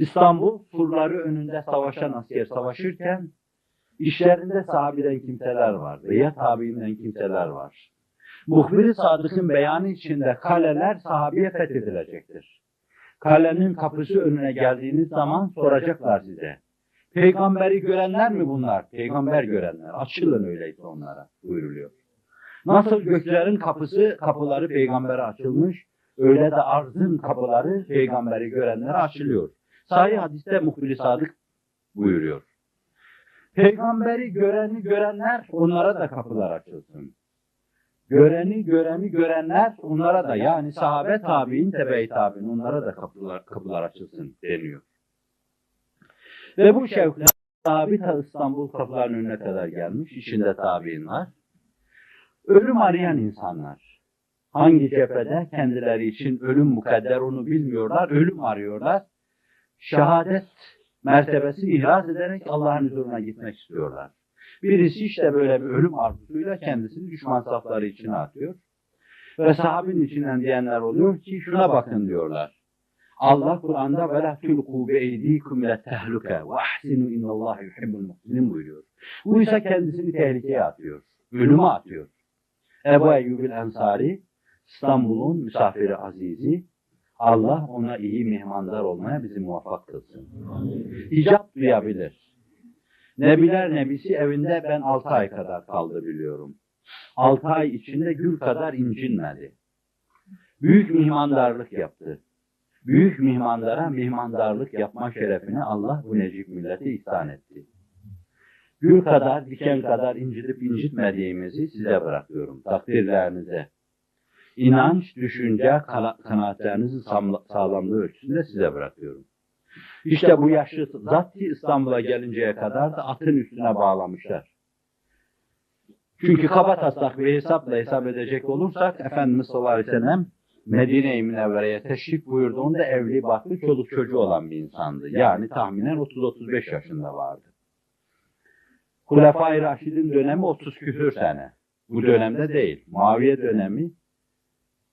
İstanbul surları önünde savaşan asker savaşırken işlerinde sahabeden kimseler var veya tabiinden kimseler var. Muhbir-i Sadık'ın beyanı içinde kaleler sahabeye fethedilecektir. Kalenin kapısı önüne geldiğiniz zaman soracaklar size. Peygamberi görenler mi bunlar? Peygamber görenler. Açılın öyleyse onlara buyuruluyor. Nasıl göklerin kapısı, kapıları peygambere açılmış, öyle de arzın kapıları peygamberi görenlere açılıyor. Sahih hadiste muhbir sadık buyuruyor. Peygamberi göreni görenler onlara da kapılar açılsın. Göreni göreni görenler onlara da yani sahabe tabi'in tebe-i tabi'in onlara da kapılar, kapılar açılsın deniyor. Ve bu şevkle tabi ta İstanbul kapılarının önüne kadar gelmiş. içinde tabi'in var. Ölüm arayan insanlar. Hangi cephede kendileri için ölüm mukadder onu bilmiyorlar. Ölüm arıyorlar. Şehadet mertebesi ihraz ederek Allah'ın huzuruna gitmek istiyorlar. Birisi işte böyle bir ölüm arzusuyla kendisini düşman safları içine atıyor. Ve sahabin içinden diyenler oluyor ki şuna bakın diyorlar. Allah Kur'an'da ve la tulqu bi eydikum ila tehluke ve ahsinu innallaha buyuruyor. Bu ise kendisini tehlikeye atıyor. Ölüme atıyor. Ebu Eyyubil Ensari İstanbul'un misafiri azizi Allah ona iyi mihmandar olmaya bizi muvaffak kılsın. İcap duyabilir. Nebiler Nebisi evinde ben altı ay kadar kaldı biliyorum. Altı ay içinde gül kadar incinmedi. Büyük mihmandarlık yaptı. Büyük mihmandara mihmandarlık yapma şerefini Allah bu necip milleti ihsan etti. Gül kadar, diken kadar incitip incitmediğimizi size bırakıyorum. Takdirlerinize. İnanç, düşünce, kanaatlerinizin sağlamlığı ölçüsünde size bırakıyorum. İşte bu yaşlı zat ki İstanbul'a gelinceye kadar da atın üstüne bağlamışlar. Çünkü kaba taslak bir hesapla hesap edecek olursak Efendimiz sallallahu aleyhi ve sellem Medine-i Münevvere'ye teşrif buyurduğunda evli, baklı, çoluk çocuğu olan bir insandı. Yani tahminen 30-35 yaşında vardı. Hulefai Raşid'in dönemi 30 küsür sene. Bu dönemde değil. Muaviye dönemi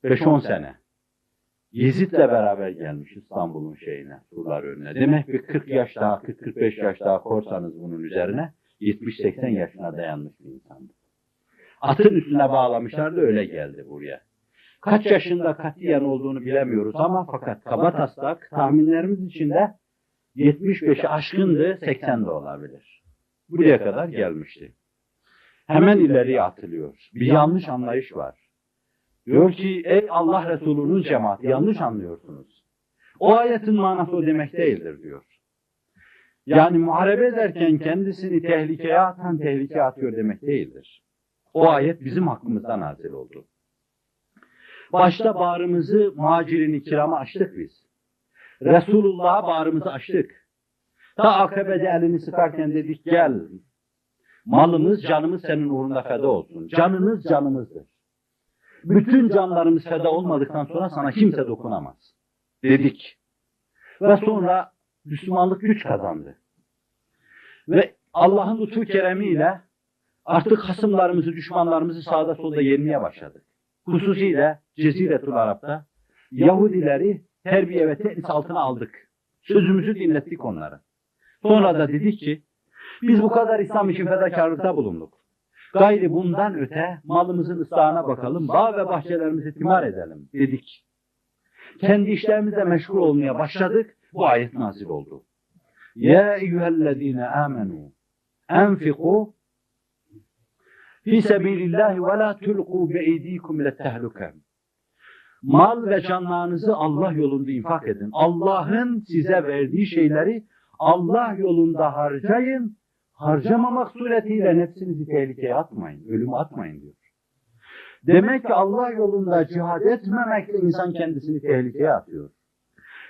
5-10 sene. Yezid'le beraber gelmiş İstanbul'un şeyine, surlar önüne. Demek bir 40 yaş daha, 40-45 yaş daha korsanız bunun üzerine 70-80 yaşına dayanmış bir insandı. Atın üstüne bağlamışlar da öyle geldi buraya. Kaç yaşında katiyen olduğunu bilemiyoruz ama fakat kaba taslak tahminlerimiz içinde 75'i aşkındı, 80 de olabilir. Buraya kadar gelmişti. Hemen ileriye atılıyor. Bir yanlış anlayış var. Diyor ki ey Allah Resulü'nün cemaati yanlış anlıyorsunuz. O ayetin manası o demek değildir diyor. Yani muharebe ederken kendisini tehlikeye atan tehlikeye atıyor demek değildir. O ayet bizim hakkımızdan nazil oldu. Başta bağrımızı muhacirin kirama açtık biz. Resulullah'a bağrımızı açtık. Ta akabede elini sıkarken dedik gel. Malımız canımız senin uğrunda feda olsun. Canınız canımızdır. Bütün canlarımız feda olmadıktan sonra sana kimse dokunamaz. Dedik. Ve sonra Müslümanlık güç kazandı. Ve Allah'ın lütfu keremiyle artık hasımlarımızı, düşmanlarımızı sağda solda yenmeye başladık. Hususiyle Ceziretul Arap'ta Yahudileri terbiye ve tenis altına aldık. Sözümüzü dinlettik onlara. Sonra da dedik ki biz bu kadar İslam için fedakarlıkta bulunduk. Gayri bundan öte malımızın ıslahına bakalım, bağ ve bahçelerimizi timar edelim dedik. Kendi işlerimizle meşgul olmaya başladık. Bu ayet nazil oldu. Ya eyyühellezine amenu enfiku fi sebilillahi ve la tulqu bi eydikum ile tehluke. Mal ve canlarınızı Allah yolunda infak edin. Allah'ın size verdiği şeyleri Allah yolunda harcayın. Harcamamak suretiyle nefsinizi tehlikeye atmayın. Ölüme atmayın diyor. Demek ki Allah yolunda cihad etmemekle insan kendisini tehlikeye atıyor.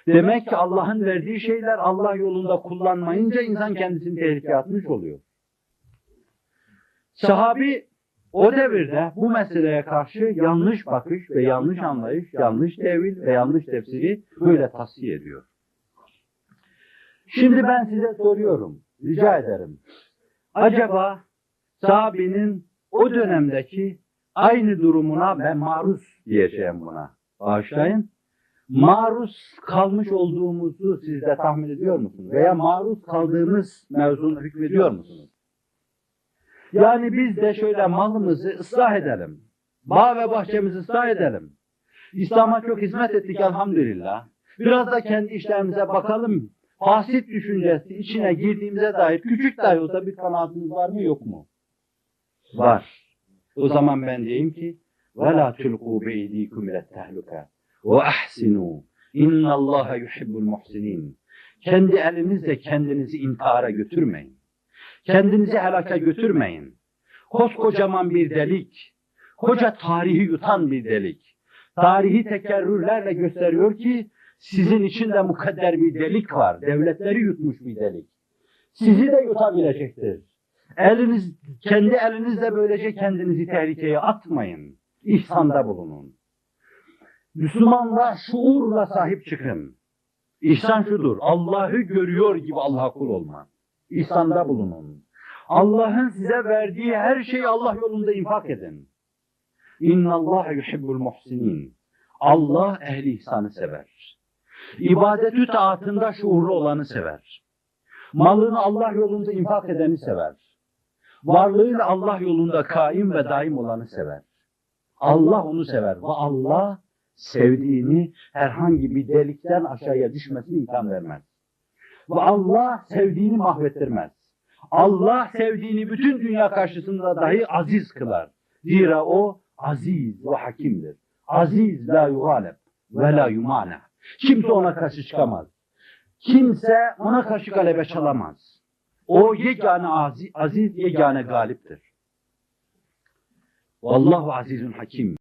Demek ki Allah'ın verdiği şeyler Allah yolunda kullanmayınca insan kendisini tehlikeye atmış oluyor. Sahabi o devirde bu meseleye karşı yanlış bakış ve yanlış anlayış, yanlış tevil ve yanlış tefsiri böyle tasfiye ediyor. Şimdi ben size soruyorum, rica ederim. Acaba sahabenin o dönemdeki aynı durumuna ben maruz diyeceğim buna. Bağışlayın. maruz kalmış olduğumuzu siz de tahmin ediyor musunuz? Veya maruz kaldığımız mevzunu hükmediyor musunuz? Yani biz de şöyle malımızı ıslah edelim. Bağ ve bahçemizi ıslah edelim. İslam'a çok hizmet ettik elhamdülillah. Biraz da kendi işlerimize bakalım Fasit düşüncesi içine girdiğimize dair küçük dahi olsa bir kanaatiniz var mı yok mu? Var. O zaman ben diyeyim ki وَلَا تُلْقُوا بَيْد۪يكُمْ اِلَى التَّهْلُكَ وَاَحْسِنُوا اِنَّ اللّٰهَ يُحِبُّ الْمُحْسِنِينَ Kendi elinizle kendinizi intihara götürmeyin. Kendinizi helaka götürmeyin. Koskocaman bir delik, koca tarihi yutan bir delik. Tarihi tekerrürlerle gösteriyor ki sizin içinde mukadder bir delik var. Devletleri yutmuş bir delik. Sizi de yutabilecektir. Eliniz, kendi elinizle böylece kendinizi tehlikeye atmayın. İhsanda bulunun. Müslümanlar şuurla sahip çıkın. İhsan şudur. Allah'ı görüyor gibi Allah'a kul olma. İhsanda bulunun. Allah'ın size verdiği her şeyi Allah yolunda infak edin. İnna Allah yuhibbul muhsinin. Allah ehli ihsanı sever. İbadetü taatında şuurlu olanı sever. Malını Allah yolunda infak edeni sever. Varlığıyla Allah yolunda kaim ve daim olanı sever. Allah onu sever ve Allah sevdiğini herhangi bir delikten aşağıya düşmesine imkan vermez. Ve Allah sevdiğini mahvettirmez. Allah sevdiğini bütün dünya karşısında dahi aziz kılar. Zira o aziz ve hakimdir. Aziz la yugaleb ve la yumane. Kimse ona karşı çıkamaz. Kimse ona karşı galebe çalamaz. O yegane aziz, aziz yegane galiptir. Vallahu azizun hakim.